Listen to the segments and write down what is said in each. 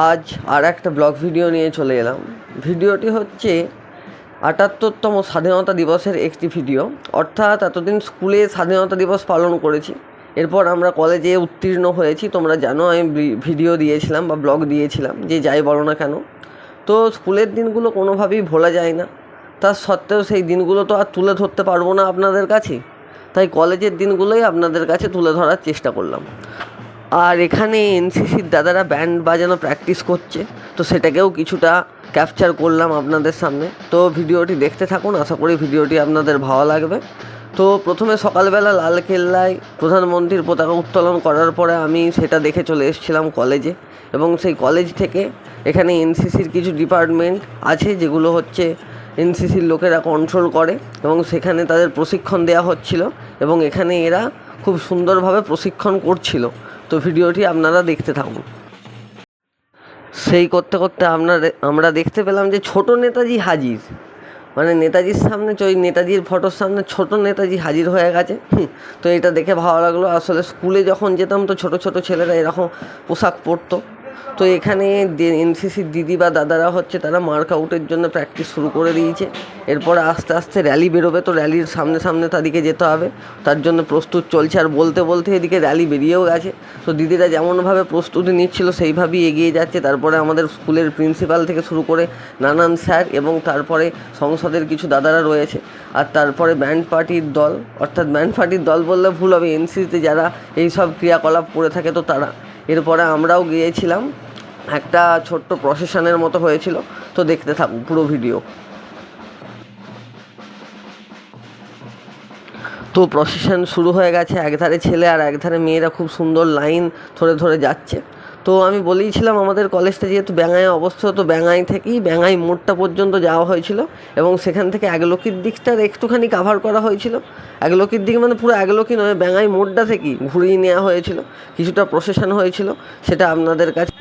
আজ আর একটা blog video নিয়ে চলে এলাম। ভিডিওটি হচ্ছে আটাত্তরতম স্বাধীনতা দিবসের একটি ভিডিও। অর্থাৎ এতদিন স্কুলে স্বাধীনতা দিবস পালন করেছি। এরপর আমরা কলেজে উত্তীর্ণ হয়েছি। তোমরা জানো আমি ভিডিও দিয়েছিলাম বা ব্লগ দিয়েছিলাম, যে যাই বলো না কেন। তো স্কুলের দিনগুলো কোনোভাবেই ভোলা যায় না। তার সত্ত্বেও সেই দিনগুলো তো আর তুলে ধরতে পারব না আপনাদের কাছে। তাই কলেজের দিনগুলোই আপনাদের কাছে তুলে ধরার চেষ্টা করলাম। আর এখানে এনসিসির দাদারা ব্যান্ড বাজানো প্র্যাকটিস করছে। তো সেটাকেও কিছুটা ক্যাপচার করলাম আপনাদের সামনে। তো ভিডিওটি দেখতে থাকুন, আশা করি ভিডিওটি আপনাদের ভালো লাগবে। তো প্রথমে সকালবেলা লালকেল্লায় প্রধানমন্ত্রীর পতাকা উত্তোলন করার পরে আমি সেটা দেখে চলে এসেছিলাম কলেজে এবং সেই কলেজ থেকে এখানে এনসিসির কিছু ডিপার্টমেন্ট আছে যেগুলো হচ্ছে এনসিসির লোকেরা কন্ট্রোল করে এবং সেখানে তাদের প্রশিক্ষণ দেওয়া হচ্ছিল। এবং এখানে এরা খুব সুন্দরভাবে প্রশিক্ষণ করছিল। তো ভিডিওটি আপনারা দেখতে থাকুন। সেই করতে করতে আপনারা আমরা দেখতে পেলাম যে ছোট নেতাজি হাজির। মানে নেতাজির সামনে ওই নেতাজির ফটোর সামনে ছোট নেতাজি হাজির হয়ে গেছে। তো এটা দেখে ভালো লাগল। আসলে স্কুলে যখন যেতাম তো ছোট ছোট ছেলেরা এরকম পোশাক পরতো। তো এখানে এনসিসির দিদি বা দাদারা হচ্ছে, তারা মার্ক আউটের জন্য প্র্যাকটিস শুরু করে দিয়েছে। এরপরে আস্তে আস্তে র্যালি বেরোবে, তো র্যালির সামনে সামনে তাদেরকে যেতে হবে। তার জন্য প্রস্তুত চলছে, আর বলতে বলতে এদিকে র্যালি বেরিয়েও গেছে। তো দিদিরা যেমনভাবে প্রস্তুতি নিচ্ছিল, সেইভাবেই এগিয়ে যাচ্ছে। তারপরে আমাদের স্কুলের প্রিন্সিপাল থেকে শুরু করে নানান স্যার এবং তারপরে সংসদের কিছু দাদারা রয়েছে। আর তারপরে ব্যান্ড পার্টির দল, অর্থাৎ ব্যান্ড পার্টির দল বললে ভুল হবে। এনসিসিতে যারা এই সব ক্রিয়াকলাপ করে থাকে, তো তারা এরপরে আমরাও গিয়েছিলাম। একটা ছোট্ট প্রসেশনের মতো হয়েছিল, তো দেখতে থাকুন পুরো ভিডিও তো প্রসেশন শুরু হয়ে গেছে, একধারে ছেলে আর একধারে মেয়েরা খুব সুন্দর লাইন ধরে ধরে যাচ্ছে। তো আমি বলেইছিলাম আমাদের কলেজটা যেহেতু ব্যাঙায় অবস্থিত, তো ব্যাঙাই থেকেই ব্যাঙাই মোড়টা পর্যন্ত যাওয়া হয়েছিল এবং সেখান থেকে একলকির দিকটার একটুখানি কাভার করা হয়েছিল। একলকির দিক মানে পুরো একলকি নয় ব্যাঙাই মোড়টা থেকেই ঘুরিয়ে নেওয়া হয়েছিল। কিছুটা প্রসেশন হয়েছিল, সেটা আপনাদের কাছে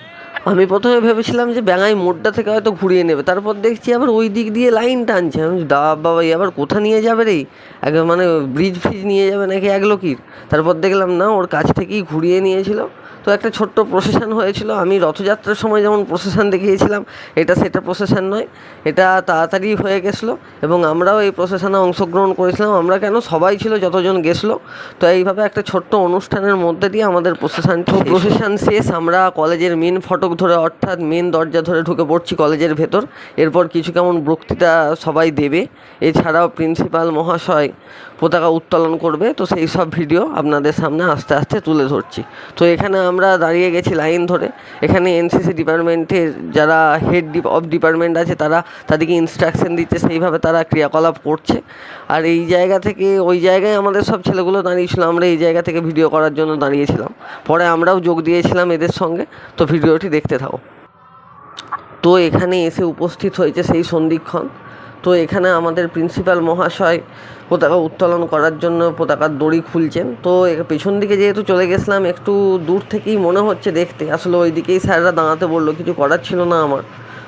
আমি প্রথমে ভেবেছিলাম যে ব্যাঙাই মোড়টা থেকে হয়তো ঘুরিয়ে নেবে। তারপর দেখছি আবার ওই দিক দিয়ে লাইন টানছে। আমি দা বাবা আবার কোথা নিয়ে যাবে রে? এক মানে ব্রিজ ফ্রিজ নিয়ে যাবে নাকি এক লোকির। তারপর দেখলাম না ওর কাছ থেকেই ঘুরিয়ে নিয়েছিল। তো একটা ছোট্ট প্রসেশন হয়েছিল। আমি রথযাত্রার সময় যেমন প্রসেশন দেখিয়েছিলাম এটা সেটা প্রসেশন নয়। এটা তাড়াতাড়ি হয়ে গেছিল এবং আমরাও এই প্রসেশনে অংশগ্রহণ করেছিলাম। আমরা কেন সবাই ছিল যতজন গেছিল। তো এইভাবে একটা ছোট্ট অনুষ্ঠানের মধ্যে দিয়ে আমাদের প্রসেশনটি প্রসেশন শেষ। আমরা কলেজের মেন ফটক ধরে, অর্থাৎ মেন দরজা ধরে ঢুকে পড়ছি কলেজের ভেতর। এরপর কিছু কেমন বক্তৃতা সবাই দেবে। এছাড়াও প্রিন্সিপাল মহাশয় পতাকা উত্তোলন করবে, তো সেই সব ভিডিও আপনাদের সামনে আস্তে আস্তে তুলে ধরছি। তো এখানে আমরা দাঁড়িয়ে গেছি লাইন ধরে। এখানে এনসিসি ডিপার্টমেন্টের যারা হেড অফ ডিপার্টমেন্ট আছে, তারা তাদেরকে ইনস্ট্রাকশন দিচ্ছে, সেইভাবে তারা ক্রিয়াকলাপ করছে। আর এই জায়গা থেকে, ওই জায়গায় আমাদের সব ছেলেগুলো দাঁড়িয়েছিল, আমরা এই জায়গা থেকে ভিডিও করার জন্য দাঁড়িয়েছিলাম। পরে আমরাও যোগ দিয়েছিলাম এদের সঙ্গে, তো ভিডিওটি দেখতে থাকো। তো এখানে এসে উপস্থিত হয়েছে সেই সন্ধিক্ষণ তো এখানে আমাদের প্রিন্সিপাল মহাশয় পতাকা উত্তোলন করার জন্য পতাকার দড়ি খুলছেন। তো পেছন দিকে যেহেতু চলে গেছিলাম, একটু দূর থেকেই মনে হচ্ছে দেখতে। আসলে ওই দিকেই স্যাররা দাঁড়াতে বলল, কিছু করার ছিল না আমার।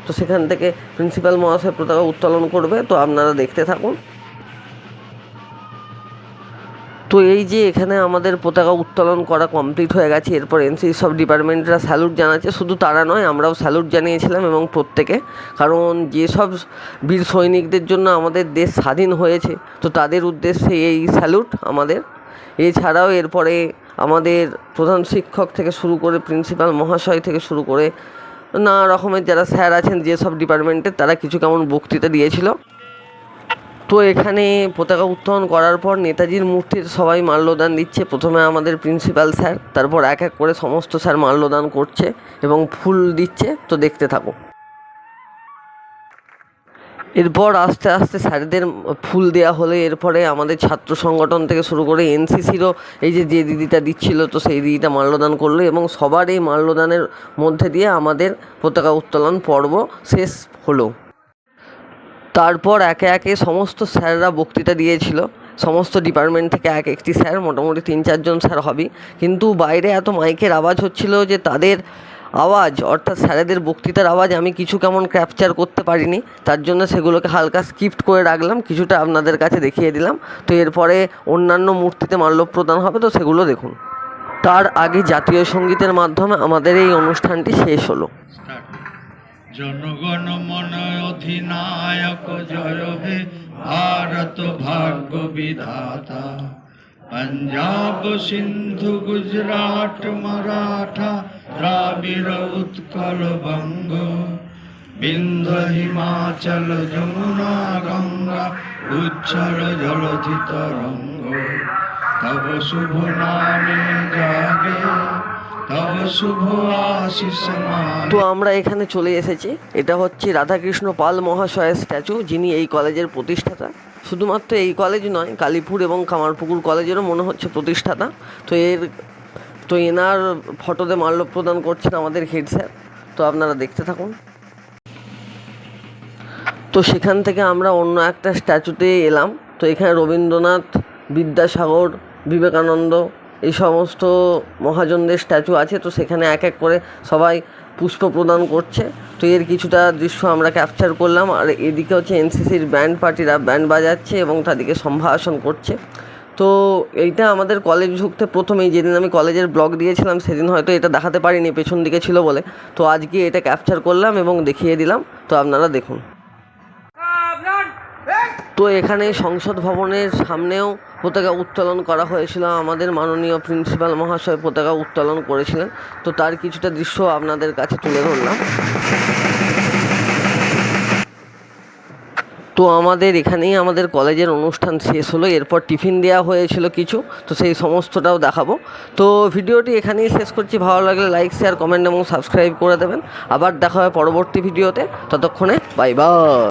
তো সেখান থেকে প্রিন্সিপাল মহাশয় পতাকা উত্তোলন করবে, তো আপনারা দেখতে থাকুন। তো এই যে এখানে আমাদের পতাকা উত্তোলন করা কমপ্লিট হয়ে গেছে, এরপর এনসি সব ডিপার্টমেন্টরা স্যালুট জানাচ্ছে। শুধু তারা নয়, আমরাও স্যালুট জানিয়েছিলাম এবং প্রত্যেকে। কারণ যেসব বীর সৈনিকদের জন্য আমাদের দেশ স্বাধীন হয়েছে, তো তাদের উদ্দেশ্যে এই স্যালুট আমাদের। এছাড়াও এরপরে আমাদের প্রধান শিক্ষক থেকে শুরু করে প্রিন্সিপাল মহাশয় থেকে শুরু করে নানা রকমের যারা স্যার আছেন, যেসব ডিপার্টমেন্টের তারা কিছু কেমন বক্তৃতা দিয়েছিল। তো এখানে পতাকা উত্তোলন করার পর নেতাজির মূর্তির সবাই মাল্যদান দিচ্ছে। প্রথমে আমাদের প্রিন্সিপাল স্যার, তারপর এক এক করে সমস্ত স্যার মাল্যদান করছে এবং ফুল দিচ্ছে। তো দেখতে থাকো। এরপর আস্তে আস্তে স্যারদের ফুল দেওয়া হলে এরপরে আমাদের ছাত্র সংগঠন থেকে শুরু করে এনসিসিরও এই যে যে দিদিটা দিচ্ছিল, তো সেই দিদিটা মাল্যদান করল এবং সবার এই মাল্যদানের মধ্যে দিয়ে আমাদের পতাকা উত্তোলন পর্ব শেষ হলো। তারপর একে একে সমস্ত স্যাররা বক্তৃতা দিয়েছিল। সমস্ত ডিপার্টমেন্ট থেকে এক একটি স্যার, মোটামুটি তিন চারজন স্যার হবেই। কিন্তু বাইরে এত মাইকের আওয়াজ হচ্ছিল যে তাদের আওয়াজ, অর্থাৎ স্যারেদের বক্তৃতার আওয়াজ আমি কিছু কেমন ক্যাপচার করতে পারিনি। তার জন্য সেগুলোকে হালকা স্কিপ্ট করে রাখলাম, কিছুটা আপনাদের কাছে দেখিয়ে দিলাম। তো এরপরে অন্যান্য মূর্তিতে মাল্যপ্রদান হবে, তো সেগুলো দেখুন। তার আগে জাতীয় সঙ্গীতের মাধ্যমে আমাদের এই অনুষ্ঠানটি শেষ হলো। জনগণ মন অধিনায়ক জয় হে ভারত ভাগ্য বিধাতা। পঞ্জাব, সিন্ধু, গুজরাট, মারাঠা, দ্রাবিড় উৎকল বঙ্গ। বিন্ধ হিমাচল, যমুনা, গঙ্গা উচ্ছল জলধি তরঙ্গ তব শুভ নামে জাগে। তো আমরা এখানে চলে এসেছি। এটা হচ্ছে রাধাকৃষ্ণ পাল মহাশয়ের স্ট্যাচু, যিনি এই কলেজের প্রতিষ্ঠাতা। শুধুমাত্র এই কলেজ নয়, কালীপুর এবং কামারপুকুর কলেজেরও মনে হচ্ছে প্রতিষ্ঠাতা। তো এর, তো এনার ফটোতে মাল্য প্রদান করছেন আমাদের হেড স্যার। তো আপনারা দেখতে থাকুন। তো সেখান থেকে আমরা অন্য একটা স্ট্যাচুতে এলাম। তো এখানে রবীন্দ্রনাথ বিদ্যাসাগর বিবেকানন্দ এই সমস্ত মহাজনদের স্ট্যাচু আছে, তো সেখানে এক এক করে সবাই পুষ্প প্রদান করছে। তো এর কিছুটা দৃশ্য আমরা ক্যাপচার করলাম। আর এদিকে হচ্ছে এনসিসির ব্যান্ড পার্টিরা ব্যান্ড বাজাচ্ছে এবং তাদেরকে সম্ভাষণ করছে। তো এইটা আমাদের কলেজ ঢুকতে প্রথমেই, যেদিন আমি কলেজের ব্লগ দিয়েছিলাম, সেদিন হয়তো এটা দেখাতে পারিনি, পেছন দিকে ছিল বলে। তো আজকে এটা ক্যাপচার করলাম এবং দেখিয়ে দিলাম। তো আপনারা দেখুন। তো এখানে সংসদ ভবনের সামনেও পতাকা উত্তোলন করা হয়েছিল। আমাদের মাননীয় প্রিন্সিপাল মহাশয় পতাকা উত্তোলন করেছিলেন। তো তার কিছুটা দৃশ্য আপনাদের কাছে তুলে ধরলাম। তো আমাদের এখানেই আমাদের কলেজের অনুষ্ঠান শেষ হলো। এরপর টিফিন দেওয়া হয়েছিল কিছু। তো সেই সমস্তটাও দেখাবো। তো ভিডিওটি এখানেই শেষ করছি। ভালো লাগলে লাইক শেয়ার কমেন্ট এবং সাবস্ক্রাইব করে দেবেন। আবার দেখা হয় পরবর্তী ভিডিওতে। ততক্ষণে বাই বাই